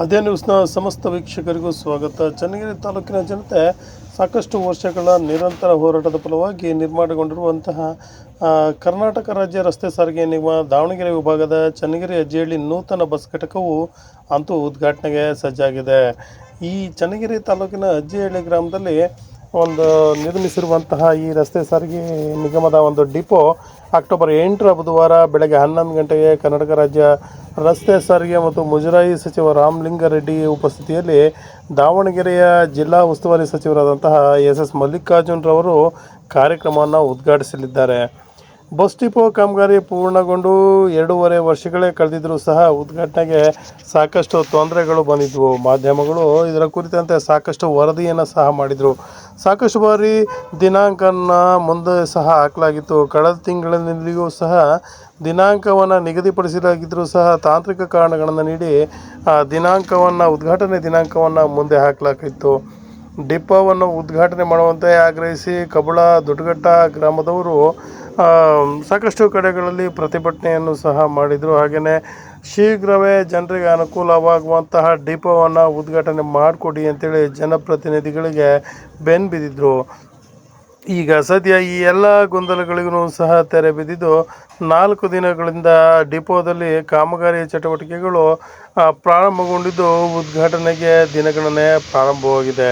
ಅದೇ ನ್ಯೂಸ್ನ ಸಮಸ್ತ ವೀಕ್ಷಕರಿಗೂ ಸ್ವಾಗತ. ಚನ್ನಗಿರಿ ತಾಲೂಕಿನ ಜನತೆ ಸಾಕಷ್ಟು ವರ್ಷಗಳ ನಿರಂತರ ಹೋರಾಟದ ಫಲವಾಗಿ ನಿರ್ಮಾಣಗೊಂಡಿರುವಂತಹ ಕರ್ನಾಟಕ ರಾಜ್ಯ ರಸ್ತೆ ಸಾರಿಗೆ ನಿಗಮ ದಾವಣಗೆರೆ ವಿಭಾಗದ ಚನ್ನಗಿರಿ ಅಜ್ಜಿಹಳ್ಳಿ ನೂತನ ಬಸ್ ಘಟಕವು ಅಂತೂ ಉದ್ಘಾಟನೆಗೆ ಸಜ್ಜಾಗಿದೆ. ಈ ಚನ್ನಗಿರಿ ತಾಲೂಕಿನ ಅಜ್ಜಿಹಳ್ಳಿ ಗ್ರಾಮದಲ್ಲಿ ಒಂದು ನಿರ್ಮಿಸಿರುವಂತಹ ಈ ರಸ್ತೆ ಸಾರಿಗೆ ನಿಗಮದ ಒಂದು ಡಿಪೋ ಅಕ್ಟೋಬರ್ ಎಂಟರ ಬುಧವಾರ ಬೆಳಗ್ಗೆ ಹನ್ನೊಂದು ಗಂಟೆಗೆ ಕರ್ನಾಟಕ ರಾಜ್ಯ ರಸ್ತೆ ಸಾರಿಗೆ ಮತ್ತು ಮುಜರಾಯಿ ಸಚಿವ ರಾಮಲಿಂಗಾರೆಡ್ಡಿ ಉಪಸ್ಥಿತಿಯಲ್ಲಿ ದಾವಣಗೆರೆಯ ಜಿಲ್ಲಾ ಉಸ್ತುವಾರಿ ಸಚಿವರಾದಂತಹ ಎಸ್ ಎಸ್ ಮಲ್ಲಿಕಾರ್ಜುನರವರು ಕಾರ್ಯಕ್ರಮವನ್ನು ಉದ್ಘಾಟಿಸಲಿದ್ದಾರೆ. ಬಸ್ ಡಿಪೋ ಕಾಮಗಾರಿ ಪೂರ್ಣಗೊಂಡು ಎರಡೂವರೆ ವರ್ಷಗಳೇ ಕಳೆದಿದ್ದರೂ ಸಹ ಉದ್ಘಾಟನೆಗೆ ಸಾಕಷ್ಟು ತೊಂದರೆಗಳು ಬಂದಿದ್ವು. ಮಾಧ್ಯಮಗಳು ಇದರ ಕುರಿತಂತೆ ಸಾಕಷ್ಟು ವರದಿಯನ್ನು ಸಹ ಮಾಡಿದರು. ಸಾಕಷ್ಟು ಬಾರಿ ದಿನಾಂಕನ ಮುಂದೆ ಸಹ ಹಾಕಲಾಗಿತ್ತು. ಕಳೆದ ತಿಂಗಳಿನಲ್ಲಿಯೂ ಸಹ ದಿನಾಂಕವನ್ನು ನಿಗದಿಪಡಿಸಲಾಗಿದ್ದರೂ ಸಹ ತಾಂತ್ರಿಕ ಕಾರಣಗಳನ್ನು ನೀಡಿ, ಆ, ದಿನಾಂಕವನ್ನು, ಉದ್ಘಾಟನೆ ದಿನಾಂಕವನ್ನು ಮುಂದೆ ಹಾಕಲಾಗಿತ್ತು. ಡಿಪೋವನ್ನು ಉದ್ಘಾಟನೆ ಮಾಡುವಂತೆ ಆಗ್ರಹಿಸಿ ಕಬಳ ದೊಡ್ಡಘಟ್ಟ ಗ್ರಾಮದವರು ಸಾಕಷ್ಟು ಕಡೆಗಳಲ್ಲಿ ಪ್ರತಿಭಟನೆಯನ್ನು ಸಹ ಮಾಡಿದರು. ಹಾಗೆಯೇ ಶೀಘ್ರವೇ ಜನರಿಗೆ ಅನುಕೂಲವಾಗುವಂತಹ ಡಿಪೋವನ್ನು ಉದ್ಘಾಟನೆ ಮಾಡಿಕೊಡಿ ಅಂತೇಳಿ ಜನಪ್ರತಿನಿಧಿಗಳಿಗೆ ಬೆನ್ನು ಬಿದ್ದಿದ್ರು. ಈಗ ಸದ್ಯ ಈ ಎಲ್ಲ ಗೊಂದಲಗಳಿಗೂ ಸಹ ತೆರೆ ಬಿದ್ದಿದ್ದು, ನಾಲ್ಕು ದಿನಗಳಿಂದ ಡಿಪೋದಲ್ಲಿ ಕಾಮಗಾರಿ ಚಟುವಟಿಕೆಗಳು ಪ್ರಾರಂಭಗೊಂಡಿದ್ದು ಉದ್ಘಾಟನೆಗೆ ದಿನಗಣನೆ ಪ್ರಾರಂಭವಾಗಿದೆ.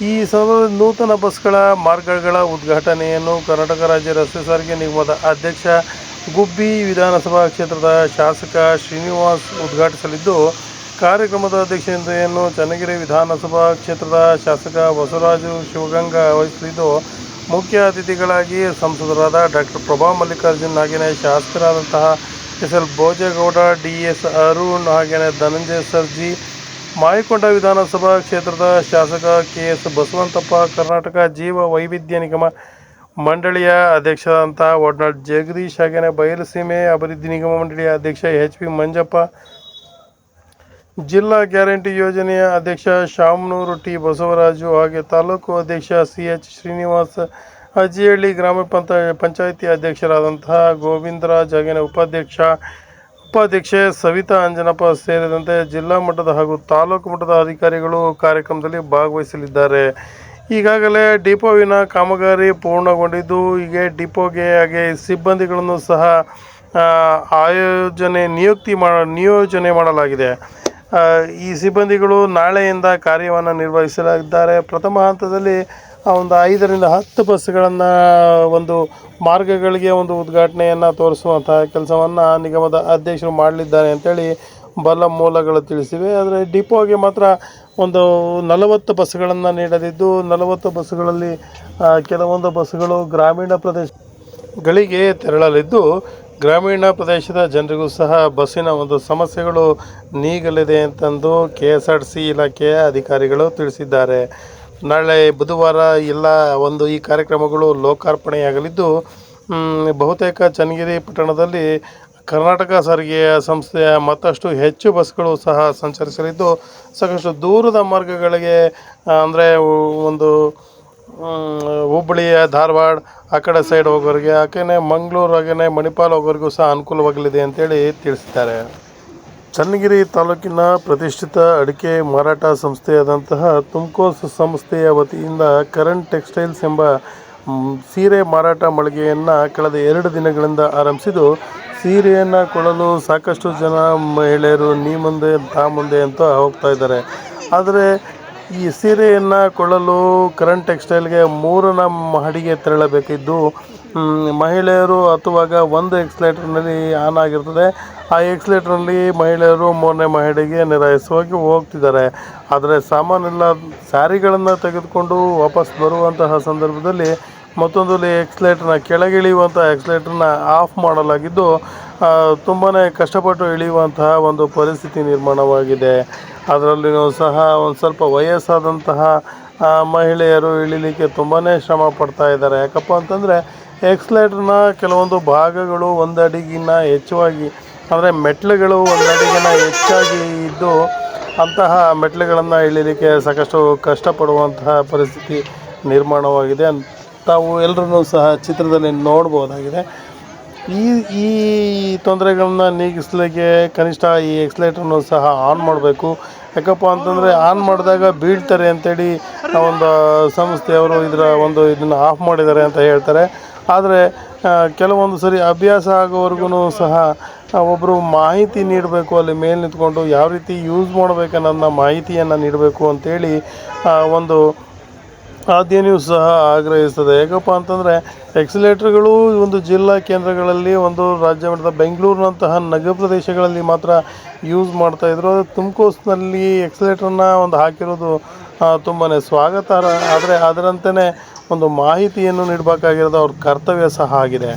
ಈ ಸಂದರ್ಭದಲ್ಲಿ ನೂತನ ಬಸ್ಗಳ ಮಾರ್ಗಗಳ ಉದ್ಘಾಟನೆಯನ್ನು ಕರ್ನಾಟಕ ರಾಜ್ಯ ರಸ್ತೆ ಸಾರಿಗೆ ನಿಗಮದ ಅಧ್ಯಕ್ಷ ಗುಬ್ಬಿ ವಿಧಾನಸಭಾ ಕ್ಷೇತ್ರದ ಶಾಸಕ ಶ್ರೀನಿವಾಸ್ ಉದ್ಘಾಟಿಸಲಿದ್ದು, ಕಾರ್ಯಕ್ರಮದ ಅಧ್ಯಕ್ಷತೆಯನ್ನು ಚನ್ನಗಿರಿ ವಿಧಾನಸಭಾ ಕ್ಷೇತ್ರದ ಶಾಸಕ ಬಸವರಾಜು ಶಿವಗಂಗಾ ವಹಿಸಲಿದ್ದು, ಮುಖ್ಯ ಅತಿಥಿಗಳಾಗಿ ಸಂಸದರಾದ ಡಾಕ್ಟರ್ ಪ್ರಭಾ ಮಲ್ಲಿಕಾರ್ಜುನ್ ಹಾಗೆಯೇ ಶಾಸಕರಾದಂತಹ S L Bhojegowda, D S Arun ಹಾಗೆಯೇ ಧನಂಜಯ ಸರ್ಜಿ ಮಾಯಕೊಂಡ ವಿಧಾನಸಭಾ ಕ್ಷೇತ್ರದ ಶಾಸಕ ಕೆ ಎಸ್ ಬಸವಂತಪ್ಪ, ಕರ್ನಾಟಕ ಜೀವ ವೈವಿಧ್ಯ ನಿಗಮ ಮಂಡಳಿಯ ಅಧ್ಯಕ್ಷರಂತ ಒಡ್ನಾಳ್ ಜಗದೀಶ್ ಹಾಗೆಯೇ ಬಯಲುಸೀಮೆ ಅಭಿವೃದ್ಧಿ ನಿಗಮ ಮಂಡಳಿಯ ಅಧ್ಯಕ್ಷ ಎಚ್ ಪಿ ಮಂಜಪ್ಪ, ಜಿಲ್ಲಾ ಗ್ಯಾರಂಟಿ ಯೋಜನೆಯ ಅಧ್ಯಕ್ಷ ಶಾಮನೂರು ಟಿ ಬಸವರಾಜು ಹಾಗೆ ತಾಲೂಕು ಅಧ್ಯಕ್ಷ ಸಿ ಎಚ್ ಶ್ರೀನಿವಾಸ್ ಅಜ್ಜಿಹಳ್ಳಿ ಗ್ರಾಮ ಪಂಚ ಪಂಚಾಯಿತಿ ಅಧ್ಯಕ್ಷರಾದಂತಹ ಗೋವಿಂದರಾಜ್ ಹಾಗೆಯೇ ಉಪಾಧ್ಯಕ್ಷ ಉಪಾಧ್ಯಕ್ಷೆ ಸವಿತಾ ಅಂಜನಪ್ಪ ಸೇರಿದಂತೆ ಜಿಲ್ಲಾ ಮಟ್ಟದ ಹಾಗೂ ತಾಲೂಕು ಮಟ್ಟದ ಅಧಿಕಾರಿಗಳು ಕಾರ್ಯಕ್ರಮದಲ್ಲಿ ಭಾಗವಹಿಸಲಿದ್ದಾರೆ. ಈಗಾಗಲೇ ಡಿಪೋವಿನ ಕಾಮಗಾರಿ ಪೂರ್ಣಗೊಂಡಿದ್ದು, ಹೀಗೆ ಡಿಪೋಗೆ ಹಾಗೆ ಸಿಬ್ಬಂದಿಗಳನ್ನು ಸಹ ಆಯೋಜನೆ ನಿಯುಕ್ತಿ ಮಾಡ, ನಿಯೋಜನೆ ಮಾಡಲಾಗಿದೆ. ಈ ಸಿಬ್ಬಂದಿಗಳು ನಾಳೆಯಿಂದ ಕಾರ್ಯವನ್ನು ನಿರ್ವಹಿಸಲಿದ್ದಾರೆ. ಪ್ರಥಮ ಹಂತದಲ್ಲಿ ಒಂದು ಐದರಿಂದ ಹತ್ತು ಬಸ್ಗಳನ್ನು ಒಂದು ಮಾರ್ಗಗಳಿಗೆ ಒಂದು ಉದ್ಘಾಟನೆಯನ್ನು ತೋರಿಸುವಂತಹ ಕೆಲಸವನ್ನು ನಿಗಮದ ಅಧ್ಯಕ್ಷರು ಮಾಡಲಿದ್ದಾರೆ ಅಂತೇಳಿ ಬಲ ಮೂಲಗಳು ತಿಳಿಸಿವೆ. ಆದರೆ ಡಿಪೋಗೆ ಮಾತ್ರ ಒಂದು ನಲವತ್ತು ಬಸ್ಗಳನ್ನು ನೀಡಲಿದ್ದು ನಲವತ್ತು ಬಸ್ಸುಗಳಲ್ಲಿ ಕೆಲವೊಂದು ಬಸ್ಸುಗಳು ಗ್ರಾಮೀಣ ಪ್ರದೇಶಗಳಿಗೆ ತೆರಳಲಿದ್ದು, ಗ್ರಾಮೀಣ ಪ್ರದೇಶದ ಜನರಿಗೂ ಸಹ ಬಸ್ಸಿನ ಒಂದು ಸಮಸ್ಯೆಗಳು ನೀಗಲಿದೆ ಅಂತಂದು ಕೆ ಎಸ್ ಆರ್ ಸಿ ಇಲಾಖೆಯ ಅಧಿಕಾರಿಗಳು ತಿಳಿಸಿದ್ದಾರೆ. ನಾಳೆ ಬುಧವಾರ ಎಲ್ಲ ಒಂದು ಈ ಕಾರ್ಯಕ್ರಮಗಳು ಲೋಕಾರ್ಪಣೆಯಾಗಲಿದ್ದು ಬಹುತೇಕ ಚನ್ನಗಿರಿ ಪಟ್ಟಣದಲ್ಲಿ ಕರ್ನಾಟಕ ಸಾರಿಗೆಯ ಸಂಸ್ಥೆಯ ಮತ್ತಷ್ಟು ಹೆಚ್ಚು ಬಸ್ಗಳು ಸಹ ಸಂಚರಿಸಲಿದ್ದು, ಸಾಕಷ್ಟು ದೂರದ ಮಾರ್ಗಗಳಿಗೆ ಅಂದರೆ ಒಂದು ಹುಬ್ಬಳ್ಳಿಯ ಧಾರವಾಡ ಆ ಕಡೆ ಸೈಡ್ ಹೋಗೋರಿಗೆ ಹಾಗೆಯೇ ಮಂಗಳೂರು ಹಾಗೆಯೇ ಮಣಿಪಾಲ್ ಹೋಗೋರಿಗೂ ಸಹ ಅನುಕೂಲವಾಗಲಿದೆ ಅಂತೇಳಿ ತಿಳಿಸಿದ್ದಾರೆ. ಚನ್ನಗಿರಿ ತಾಲೂಕಿನ ಪ್ರತಿಷ್ಠಿತ ಅಡಿಕೆ ಮಾರಾಟ ಸಂಸ್ಥೆಯಾದಂತಹ ತುಮಕೋಸ್ ಸಂಸ್ಥೆಯ ವತಿಯಿಂದ ಕರಣ್ ಟೆಕ್ಸ್ಟೈಲ್ಸ್ ಎಂಬ ಸೀರೆ ಮಾರಾಟ ಮಳಿಗೆಯನ್ನು ಕಳೆದ ಎರಡು ದಿನಗಳಿಂದ ಆರಂಭಿಸಿದ್ದು. ಸೀರೆಯನ್ನು ಕೊಳ್ಳಲು ಸಾಕಷ್ಟು ಜನ ಮಹಿಳೆಯರು ನೀ ಮುಂದೆ, ತಾ ಮುಂದೆ ಅಂತ ಹೋಗ್ತಾ ಇದ್ದಾರೆ. ಆದರೆ ಈ ಸೀರೆಯನ್ನು ಕೊಳ್ಳಲು ಕರಣ್ ಟೆಕ್ಸ್ಟೈಲ್ಗೆ ಮೂರನ ಮಹಡಿಗೆ ತೆರಳಬೇಕಿದ್ದು ಮಹಿಳೆಯರು ಹತ್ತುವಾಗ ಒಂದು ಎಕ್ಸ್ಲೇಟರ್ನಲ್ಲಿ ಆನ್ ಆಗಿರ್ತದೆ. ಆ ಎಕ್ಸ್ಲೇಟ್ರಲ್ಲಿ ಮಹಿಳೆಯರು ಮೂರನೇ ಮಹಡಿಗೆ ನಿರಾಯಸವಾಗಿ ಹೋಗ್ತಿದ್ದಾರೆ. ಆದರೆ ಸಾಮಾನೆಲ್ಲ ಸ್ಯಾರಿಗಳನ್ನು ತೆಗೆದುಕೊಂಡು ವಾಪಸ್ ಬರುವಂತಹ ಸಂದರ್ಭದಲ್ಲಿ ಮತ್ತೊಂದು ಎಕ್ಸ್ಲೇಟರ್ನ ಕೆಳಗಿಳಿಯುವಂಥ ಎಕ್ಸ್ಲೇಟ್ರನ್ನ ಆಫ್ ಮಾಡಲಾಗಿದ್ದು ತುಂಬಾ ಕಷ್ಟಪಟ್ಟು ಇಳಿಯುವಂತಹ ಒಂದು ಪರಿಸ್ಥಿತಿ ನಿರ್ಮಾಣವಾಗಿದೆ. ಅದರಲ್ಲಿಯೂ ಸಹ ಒಂದು ಸ್ವಲ್ಪ ವಯಸ್ಸಾದಂತಹ ಮಹಿಳೆಯರು ಇಳಿಲಿಕ್ಕೆ ತುಂಬಾ ಶ್ರಮ ಪಡ್ತಾ ಇದ್ದಾರೆ. ಯಾಕಪ್ಪ ಅಂತಂದರೆ ಎಕ್ಸ್ಲೇಟ್ರನ್ನ ಕೆಲವೊಂದು ಭಾಗಗಳು ಒಂದು ಅಡಿಗಿನ ಹೆಚ್ಚುವಾಗಿ ಅಂದರೆ ಮೆಟ್ಲುಗಳು ಒಂದು ಹೆಚ್ಚಾಗಿ ಇದ್ದು ಅಂತಹ ಮೆಟ್ಲುಗಳನ್ನು ಇಳಿಲಿಕ್ಕೆ ಸಾಕಷ್ಟು ಕಷ್ಟಪಡುವಂತಹ ಪರಿಸ್ಥಿತಿ ನಿರ್ಮಾಣವಾಗಿದೆ ತಾವು ಎಲ್ಲರೂ ಸಹ ಚಿತ್ರದಲ್ಲಿ ನೋಡ್ಬೋದಾಗಿದೆ. ಈ ಈ ತೊಂದರೆಗಳನ್ನ ನೀಗಿಸ್ಲಿಕ್ಕೆ ಕನಿಷ್ಠ ಈ ಎಕ್ಸ್ಲೇಟ್ರನ್ನು ಸಹ ಆನ್ ಮಾಡಬೇಕು. ಯಾಕಪ್ಪ ಅಂತಂದರೆ ಆನ್ ಮಾಡಿದಾಗ ಬೀಳ್ತಾರೆ ಅಂತೇಳಿ ಒಂದು ಸಂಸ್ಥೆಯವರು ಇದರ ಒಂದು ಇದನ್ನು ಆಫ್ ಮಾಡಿದ್ದಾರೆ ಅಂತ ಹೇಳ್ತಾರೆ. ಆದರೆ ಕೆಲವೊಂದು ಸರಿ ಅಭ್ಯಾಸ ಆಗೋವರೆಗೂ ಸಹ ಒಬ್ಬರು ಮಾಹಿತಿ ನೀಡಬೇಕು, ಅಲ್ಲಿ ಮೇಲೆ ನಿಂತ್ಕೊಂಡು ಯಾವ ರೀತಿ ಯೂಸ್ ಮಾಡಬೇಕು ಅನ್ನೋದನ್ನ ಮಾಹಿತಿಯನ್ನು ನೀಡಬೇಕು ಅಂತೇಳಿ ಒಂದು ಆದ್ಯ ನ್ಯೂಸ್ ಸಹ ಆಗ್ರಹಿಸ್ತದೆ. ಯಾಕಪ್ಪ ಅಂತಂದರೆ ಎಕ್ಸಿಲೇಟ್ರ್ಗಳು ಒಂದು ಜಿಲ್ಲಾ ಕೇಂದ್ರಗಳಲ್ಲಿ, ಒಂದು ರಾಜ್ಯ ಮಟ್ಟದ ಬೆಂಗಳೂರಿನಂತಹ ನಗರ ಪ್ರದೇಶಗಳಲ್ಲಿ ಮಾತ್ರ ಯೂಸ್ ಮಾಡ್ತಾಯಿದ್ರು ಅದು ತುಮಕೂರಿನಲ್ಲಿ ಎಕ್ಸಿಲೇಟ್ರನ್ನ ಒಂದು ಹಾಕಿರೋದು ತುಂಬಾ ಸ್ವಾಗತಾರ್ಹ. ಆದರೆ ಅದರಂತೆಯೇ ಒಂದು ಮಾಹಿತಿಯನ್ನು ನೀಡಬೇಕಾಗಿರೋದು ಅವ್ರ ಕರ್ತವ್ಯ ಸಹ ಆಗಿದೆ.